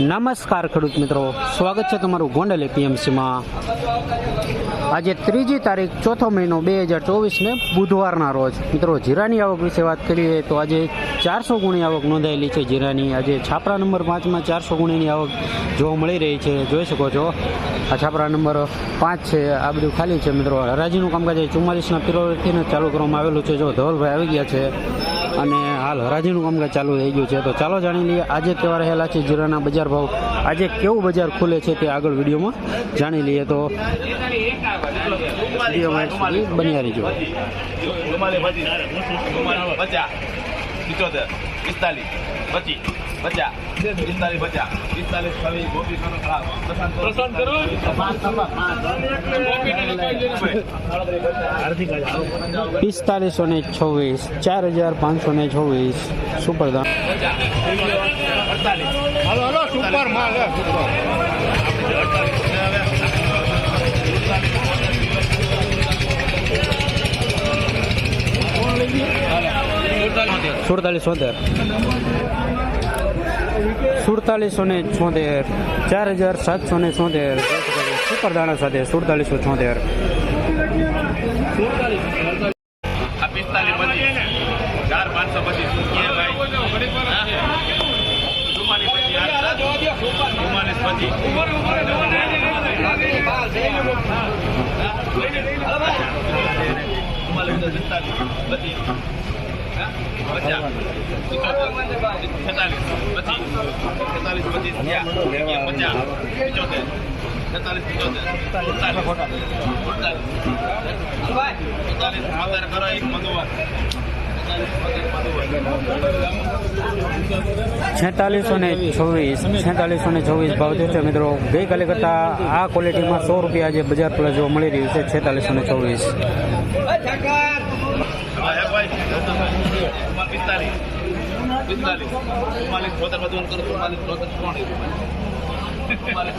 નમસ્કાર ખેડૂત મિત્રો. સ્વાગત છે તમારું ગોંડલ એપીએમસીમાં. આજે ત્રીજી તારીખ, ચોથો મહિનો બે હજાર ચોવીસને બુધવારના રોજ. મિત્રો, જીરાની આવક વિશે વાત કરીએ તો આજે ચારસો ગુણી આવક નોંધાયેલી છે જીરાની. આજે છાપરા નંબર પાંચમાં ચારસો ગુણીની આવક જોવા મળી રહી છે. જોઈ શકો છો, આ છાપરા નંબર પાંચ છે, આ બધું ખાલી છે મિત્રો. હરાજીનું કામકાજ ચુમ્માલીસના પિરોથી ચાલુ કરવામાં આવેલું છે. જો ધવલભાઈ આવી ગયા છે અને હાલ હરાજીનું કામકાજ ચાલુ થઈ ગયું છે. તો ચાલો જાણી લઈએ, આજે કેવા રહેલા છે જીરાના બજાર ભાવ? આજે કેવું બજાર ખુલે છે તે આગળ વિડીયોમાં જાણી લઈએ. તો વિડીયોમાં બન્યા રહીજો. પિસ્તાલીસ, પચીસ. પચાસ પિસ્તાલીસ પચાસ. પિસ્તાલીસ છવ્વીસ ગોપી કરો. ખરાબ કરો પિસ્તાલીસો ને છવ્વીસ ચાર હજાર પાંચસો ને છવ્વીસ. સુપરદાન અડતાલીસ. હાલો હાલો સુપર માલ સુપર. સુડતાલીસ છોતેર સુડતાલીસો ને છોતેર ચાર હજાર સાતસો ને છોતેર સુપર દાણા સાથે સુડતાલીસો છોતેર. પિસ્તાલીસ છેતાલીસ ને છવ્વીસ, છેતાલીસો ને છવ્વીસ ભાવ થયો છે મિત્રો, ગઈકાલે કરતાં આ ક્વોલિટીમાં સો રૂપિયા જે બજાર પ્લસ જોવા મળી રહ્યું છે, છેતાલીસો ને છવ્વીસ. પિસ્તાલીસ. પિસ્તાલીસ. ચુમ્માલીસ ચોતેર બધું કરો ચુમ્માલીસ ચોતેર ચુમ્માલીસ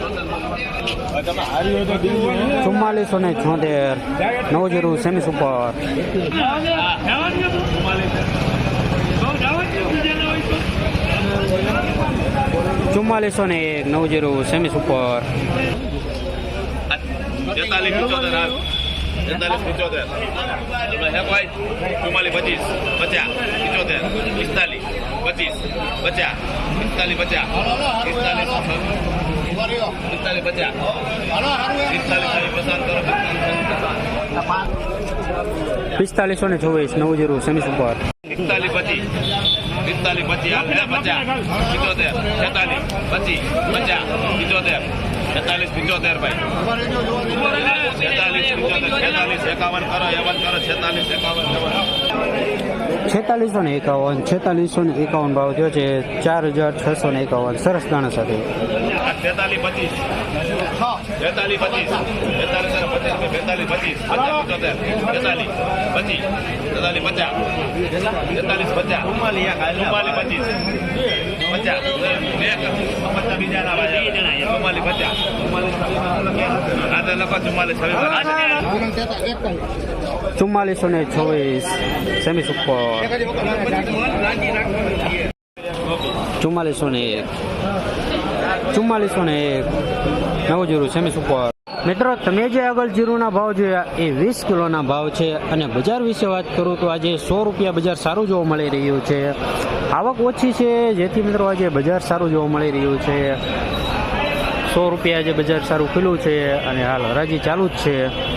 ચોતેર તમે હારી હોય તો દિલ્હી હોય ને. ચુમ્માલીસો ને છોતેર. નવ જીરો સેમી સુપર. ચુમ્માલીસો ને એક નવ જીરો સેમી સુપર. તેતાલીસ પિચોતેર હાલ. તેતાલીસ પિચોતેર તમે હે ભાઈ ચુમ્માલીસ પચીસ પચાસ પિચોતેર પિસ્તાલીસ પચીસ પચાસ પિસ્તાલીસ પચાસ પિસ્તાલીસ. પિસ્તાલીસ પચાસ. પિસ્તાલીસ પસંદ કરો પિસ્તાલીસો ને ચોવીસ નવ જીરો સેમી સુપર પિસ્તાલીસ પચીસ પિસ્તાલીસ પચીસ પચાસ પિચોતેર છેતાલીસ પચીસ પચાસ પિચોતેર છેતાલીસ પિચોતેર ભાઈ ઊભા રહેજો, જોવા દેજો. છેતાલીસ એકાવન કરો એવન કરો છેતાલીસ એકાવન ને એકાવન, છેતાલીસો ને એકાવન ભાવ થયો છે, ચાર હજાર છસો ને એકાવન. સરસ દાણા સાથે. પચીસ તેતાલીસ પચીસ તેતાલીસ બેતાલીસ, પચીસ. પચાસ પંચોતેર તેતાલીસ પચીસ. તેતાલીસ પચાસ. તેતાલીસ પચાસ. ચુમ્માલીસ પચીસ પચાસ પચાસ બીજા ના ભાઈ ચુમ્માલીસ પચાસ. ચુમ્માલીસ ને છવ્વીસ. Semi super. ચુમ્માલીસો ને એક. ચુમ્માલીસો ને એક. નવ જીરો સેમી સુપર. મિત્રો, તમે જે આગળ જીરુના ભાવ જોયા એ વીસ કિલોના ભાવ છે અને બજાર વિશે વાત કરું તો આજે સો રૂપિયા બજાર સારું જોવા મળી રહ્યું છે. આવક ઓછી છે, જેથી મિત્રો આજે બજાર સારું જોવા મળી રહ્યું છે. સો રૂપિયા આજે બજાર સારું ખુલ્લું છે અને હાલ હરાજી ચાલુ જ છે.